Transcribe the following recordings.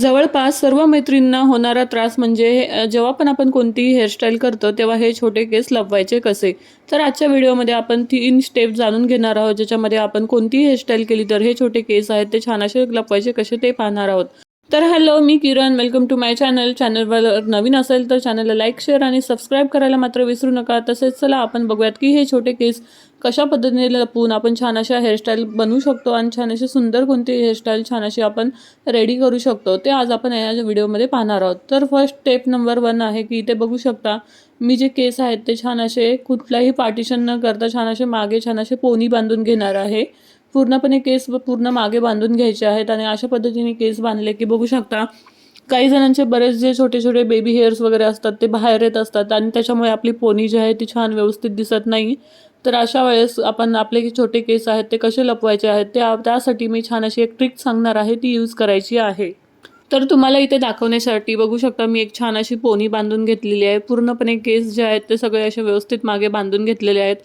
जवळपास सर्व मैत्रिणींना होणारा त्रास म्हणजे जेव्हा पण आपण कोणतीही हेअरस्टाईल करतो तेव्हा हे छोटे केस लपवायचे कसे? तर आजच्या व्हिडिओमध्ये आपण तीन स्टेप जाणून घेणार आहोत ज्याच्यामध्ये आपण कोणतीही हेअरस्टाईल केली तर हे छोटे केस आहेत ते छान असे लपवायचे कसे ते पाहणार आहोत. तर hello me Kiran. Welcome to my channel चॅनलवर नवीन असेल तर चॅनलला लाईक शेअर आणि सबस्क्राईब करायला मात्र विसरू नका. तसेच चला आपण बघूयात की हे छोटे केस कशा पद्धतीने लपवून आपण छान अशा हेअरस्टाईल बनवू शकतो आणि छान अशी सुंदर कोणती हेअरस्टाईल छान अशी आपण रेडी करू शकतो ते आज आपण या व्हिडिओमध्ये पाहणार आहोत. तर फर्स्ट स्टेप नंबर वन आहे की इथे बघू शकता मी जे केस आहेत ते छान असे कुठल्याही पार्टिशन न करता छान असे मागे छान असे पोनी बांधून घेणार आहे. पूर्णपणे केस पूर्ण मागे बांधून घ्यायचे आहेत आणि अशा पद्धतीने केस बांधले की बघू शकता काही जणांचे बरेच जे छोटे छोटे बेबी हेअर्स वगैरे असतात ते बाहेर येत असतात आणि त्याच्यामुळे आपली पोनी जी आहे ती छान व्यवस्थित दिसत नाही. तर अशा वेळेस आपण आपले जे छोटे केस आहेत ते कसे लपवायचे आहेत ते त्यासाठी मी छान अशी एक ट्रिक सांगणार आहे ती यूज करायची आहे. तर तुम्हाला इथे दाखवण्यासाठी बघू शकता मी एक छान अशी पोनी बांधून घेतलेली आहे. पूर्णपणे केस जे आहेत ते सगळे असे व्यवस्थित मागे बांधून घेतलेले आहेत.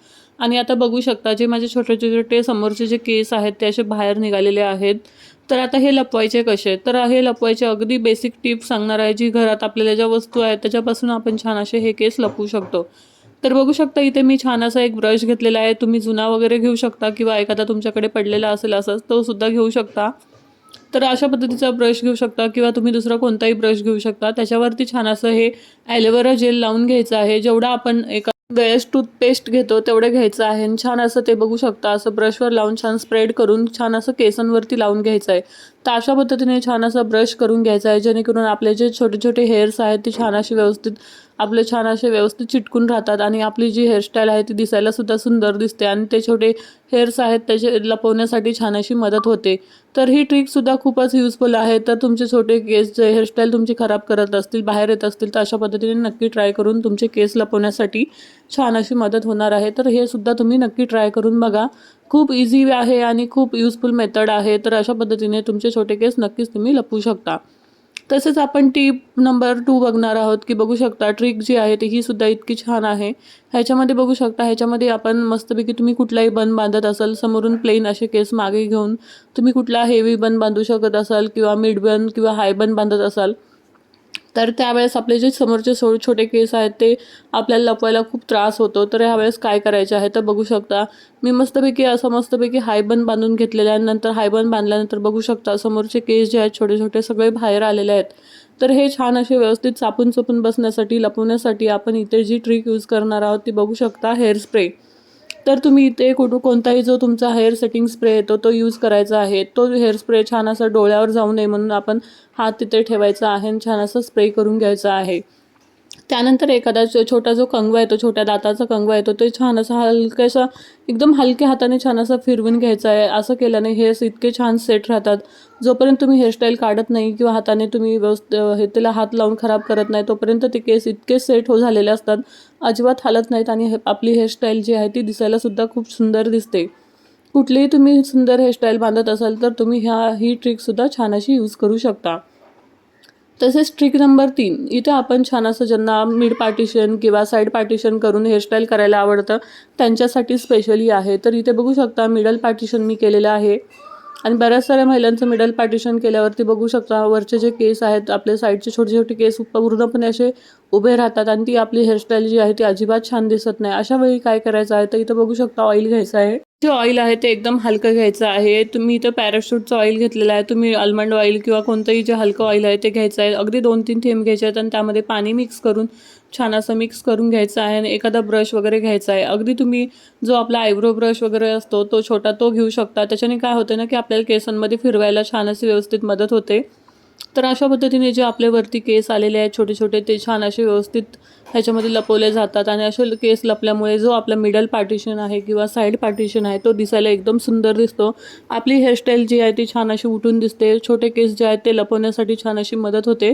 आणि आता बघू शकता जे माझे छोटे छोटे समोरचे जे केस आहेत ते असे बाहेर निघालेले आहेत. तर आता हे लपवायचे कसे? तर हे लपवायचे अगदी बेसिक टिप सांगणार आहे जी घरात आपल्याला ज्या वस्तू आहेत त्याच्यापासून आपण छान असे हे केस लपवू शकतो. तर बघू शकता इथे मी छान असा एक ब्रश घेतलेला आहे. तुम्ही जुना वगैरे घेऊ शकता किंवा एखादा तुमच्याकडे पडलेला असेल असंच तो सुद्धा घेऊ शकता. तर अशा पद्धतीचा ब्रश घेऊ शकता किंवा तुम्ही दुसरा कोणताही ब्रश घेऊ शकता. त्याच्यावरती छान असं हे ॲलोवेरा जेल लावून घ्यायचं आहे. जेवढा आपण एका वेळेस टूथपेस्ट घेतो तेवढं घ्यायचं आहे. आणि छान असं ते बघू शकता असं ब्रशवर लावून छान स्प्रेड करून छान असं केसांवरती लावून घ्यायचं आहे तर अशा पद्धतीने छान असं ब्रश करून घ्यायचं आहे जेणेकरून आपले जे छोटे छोटे हेअर्स आहेत ते छान असे व्यवस्थित आपले छान असे व्यवस्थित चिटकून राहतात आणि आपली जी हेअरस्टाईल आहे ती दिसायला सुद्धा सुंदर दिसते आणि ते छोटे हेअर्स आहेत त्याचे लपवण्यासाठी छान अशी मदत होते. तर ही ट्रिकसुद्धा खूपच युजफुल आहे. तर तुमचे छोटे केस जे हेअरस्टाईल तुमची खराब करत असतील बाहेर येत असतील तर अशा पद्धतीने नक्की ट्राय करून तुमचे केस लपवण्यासाठी छान अशी मदत होणार आहे. तर हे सुद्धा तुम्ही नक्की ट्राय करून बघा. खूप इझी आहे आणि खूप युजफुल मेथड आहे. तर अशा पद्धतीने तुमचे छोटे केस नक्कीच तुम्ही लपवू शकता. तसंच आपण टीप नंबर टू बघणार आहोत की बघू शकता ट्रिक जी आहे ती ही सुद्धा इतकी छान आहे. ह्याच्यामध्ये बघू शकता ह्याच्यामध्ये आपण मस्तपैकी तुम्ही कुठलाही बन बांधत असाल समोरून प्लेन असे केस मागे घेऊन तुम्ही कुठला हेवी बन बांधू शकत असाल किंवा मिड बन किंवा हाय बन बांधत असाल तर त्यावेळेस आपले जे समोरचे सो छोटे केस आहेत ते आपल्याला लपवायला खूप त्रास होतो. तर ह्यावेळेस काय करायचे आहे तर बघू शकता. मी मस्तपैकी असं मस्तपैकी हायबन बांधून घेतलेलं आहे नंतर हायबन बांधल्यानंतर बघू शकता समोरचे केस जे आहेत छोटे छोटे सगळे बाहेर आलेले आहेत. तर हे छान असे व्यवस्थित चापून चपून बसण्यासाठी लपवण्यासाठी आपण इथे जी ट्रिक यूज करणार आहोत ती बघू शकता. Hair spray. तर तुम्ही इथे कुठं कोणताही जो तुमचा हेअर सेटिंग स्प्रे येतो तो यूज करायचा आहे. तो हेअर स्प्रे छान असा डोळ्यावर जाऊ नये म्हणून आपण हात तिथे ठेवायचा आहे आणि छान असं स्प्रे करून घ्यायचा आहे. त्यानंतर एखादा छोटा जो कंगवा येतो छोट्या दाताचा कंगवा येतो तो छान असा हलक्यासा एकदम हलक्या हाताने छान असा फिरवून घ्यायचा आहे असं केल्याने हेअर्स इतके छान सेट राहतात. जोपर्यंत तुम्ही हेअरस्टाईल काढत नाही किंवा हाताने तुम्ही व्यवस्थित हे त्याला हात लावून खराब करत नाही तोपर्यंत ते केस इतके सेट हो झालेले असतात अजिबात हालत नाहीत आणि हे- आपली हेअरस्टाईल जी आहे ती दिसायलासुद्धा खूप सुंदर दिसते. कुठलीही तुम्ही सुंदर हेअरस्टाईल बांधत असाल तर तुम्ही ह्या ही ट्रिकसुद्धा छान अशी यूज करू शकता. तसेच ट्रिक नंबर तीन. इथे आपण छान असं ज्यांना मिड पार्टिशन किंवा साईड पार्टिशन करून हेअरस्टाईल करायला आवडतं त्यांच्यासाठी स्पेशली आहे. तर इथे बघू शकता मिडल पार्टिशन मी केलेलं आहे. आणि बऱ्याच साऱ्या महिलांचं मिडल पार्टिशन केल्यावरती बघू शकता वरचे जे केस आहेत आपले साईडचे छोटे छोटे केस पूर्णपणे असे उभे राहतात आणि ती आपली हेअरस्टाईल जी आहे ती अजिबात छान दिसत नाही. अशा वेळी काय करायचं आहे तर इथं बघू शकता ऑइल घ्यायचं आहे. जे ऑइल आहे ते एकदम हलकं घ्यायचं आहे. तुम्ही इथं पॅराशूटचं ऑइल घेतलेलं आहे. तुम्ही आल्मंड ऑइल किंवा कोणतंही जे हलकं ऑइल आहे ते घ्यायचं आहे. अगदी दोन तीन थेंब घ्यायचे आहेत आणि त्यामध्ये पाणी मिक्स करून छान असं मिक्स करून घ्यायचं आहे आणि एखादा ब्रश वगैरे घ्यायचा आहे. अगदी तुम्ही जो आपला आयब्रो ब्रश वगैरे असतो तो छोटा तो घेऊ शकता. त्याच्याने काय होतं ना की आपल्याला केसांमध्ये फिरवायला छान अशी व्यवस्थित मदत होते. तर अशा पद्धतीने जे आपल्यावरती केस आलेले आहेत छोटे छोटे ते छान असे व्यवस्थित ह्याच्यामध्ये लपवले जातात आणि असे केस लपल्यामुळे जो आपला मिडल पार्टिशन आहे किंवा साईड पार्टिशन आहे तो दिसायला एकदम सुंदर दिसतो. आपली हेअरस्टाईल जी आहे ती छान अशी उठून दिसते. छोटे केस जे आहेत ते लपवण्यासाठी छान अशी मदत होते.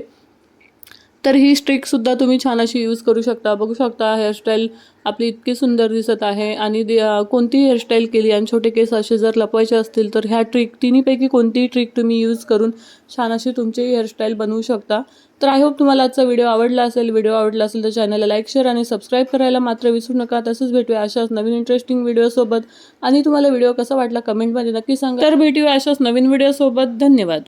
तर ही स्ट्रिकसुद्धा तुम्ही छान अशी यूज करू शकता. बघू शकता हेअरस्टाईल आपली इतकी सुंदर दिसत आहे आणि दे- कोणतीही हेअरस्टाईल केली आणि छोटे केस असे जर लपवायचे असतील तर ह्या ट्रिक तिन्हीपैकी कोणतीही ट्रिक तुम्ही यूज करून छान अशी तुमची हेअरस्टाईल बनवू शकता. तर आय होप तुम्हाला आजचा व्हिडिओ आवडला असेल. व्हिडिओ आवडला असेल तर चॅनलला लाईक शेअर आणि सबस्क्राईब करायला मात्र विसरू नका. तसंच भेटूया अशाच नवीन इंटरेस्टिंग व्हिडिओसोबत आणि तुम्हाला व्हिडिओ कसा वाटला कमेंटमध्ये नक्की सांगा. तर भेटूया अशाच नवीन व्हिडिओसोबत धन्यवाद.